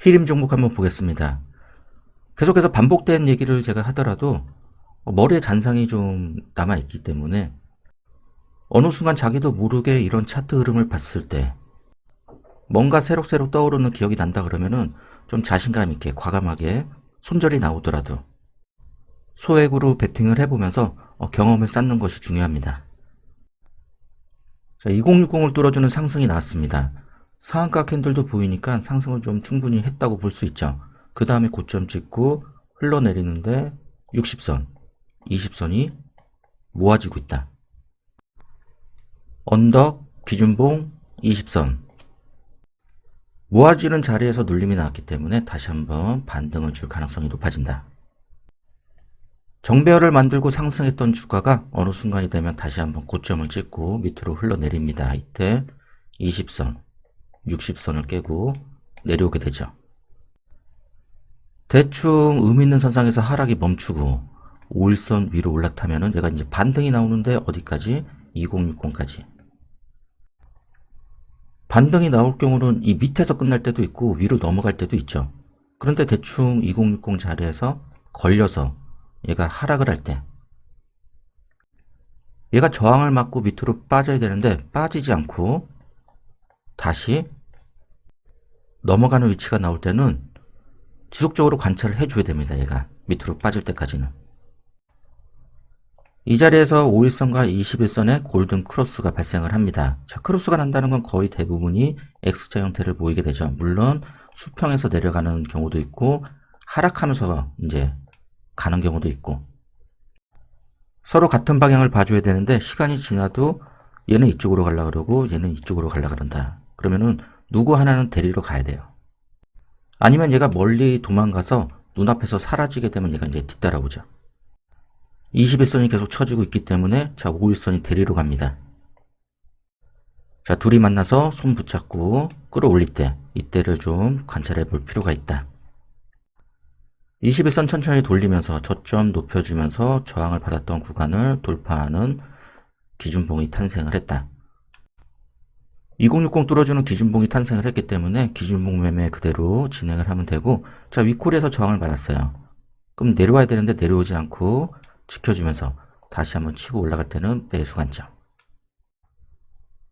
히림 종목 한번 보겠습니다. 계속해서 반복된 얘기를 제가 하더라도 머리에 잔상이 좀 남아있기 때문에 어느 순간 자기도 모르게 이런 차트 흐름을 봤을 때 뭔가 새록새록 떠오르는 기억이 난다 그러면은 좀 자신감 있게 과감하게 손절이 나오더라도 소액으로 베팅을 해보면서 어, 경험을 쌓는 것이 중요합니다. 자, 2060을 뚫어주는 상승이 나왔습니다. 상한가 캔들도 보이니까 상승을 좀 충분히 했다고 볼 수 있죠. 그 다음에 고점 찍고 흘러내리는데 60선, 20선이 모아지고 있다. 언덕, 기준봉, 20선. 모아지는 자리에서 눌림이 나왔기 때문에 다시 한번 반등을 줄 가능성이 높아진다. 정배열을 만들고 상승했던 주가가 어느 순간이 되면 다시 한번 고점을 찍고 밑으로 흘러내립니다. 이때 20선, 60선을 깨고 내려오게 되죠. 대충 의미 있는 선상에서 하락이 멈추고 5일선 위로 올라타면은 얘가 이제 반등이 나오는데 어디까지? 2060까지. 반등이 나올 경우는 이 밑에서 끝날 때도 있고 위로 넘어갈 때도 있죠. 그런데 대충 2060 자리에서 걸려서 얘가 하락을 할 때 얘가 저항을 맞고 밑으로 빠져야 되는데 빠지지 않고 다시 넘어가는 위치가 나올 때는 지속적으로 관찰을 해줘야 됩니다. 얘가 밑으로 빠질 때까지는. 이 자리에서 5일선과 21선의 골든 크로스가 발생을 합니다. 자, 크로스가 난다는 건 거의 대부분이 X자 형태를 보이게 되죠. 물론 수평에서 내려가는 경우도 있고 하락하면서 이제 가는 경우도 있고 서로 같은 방향을 봐줘야 되는데 시간이 지나도 얘는 이쪽으로 가려 그러고 얘는 이쪽으로 가려 그런다. 그러면은 누구 하나는 데리러 가야 돼요. 아니면 얘가 멀리 도망가서 눈앞에서 사라지게 되면 얘가 이제 뒤따라오죠. 21선이 계속 쳐지고 있기 때문에 자 5일선이 데리러 갑니다. 자 둘이 만나서 손 붙잡고 끌어올릴 때 이때를 좀 관찰해 볼 필요가 있다. 21선 천천히 돌리면서 저점 높여주면서 저항을 받았던 구간을 돌파하는 기준봉이 탄생을 했다. 2060 뚫어주는 기준봉이 탄생을 했기 때문에 기준봉 매매 그대로 진행을 하면 되고 자 위콜에서 저항을 받았어요. 그럼 내려와야 되는데 내려오지 않고 지켜주면서 다시 한번 치고 올라갈 때는 매수 관점.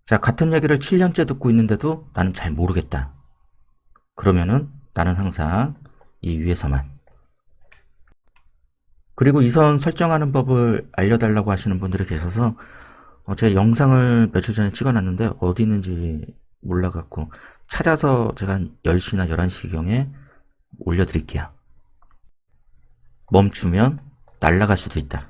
자 같은 얘기를 7년째 듣고 있는데도 나는 잘 모르겠다. 그러면은 나는 항상 이 위에서만 그리고 이 선 설정하는 법을 알려달라고 하시는 분들이 계셔서 어, 제 영상을 며칠 전에 찍어놨는데 어디 있는지 몰라갖고 찾아서 제가 한 10시나 11시경에 올려드릴게요. 멈추면 날아갈 수도 있다.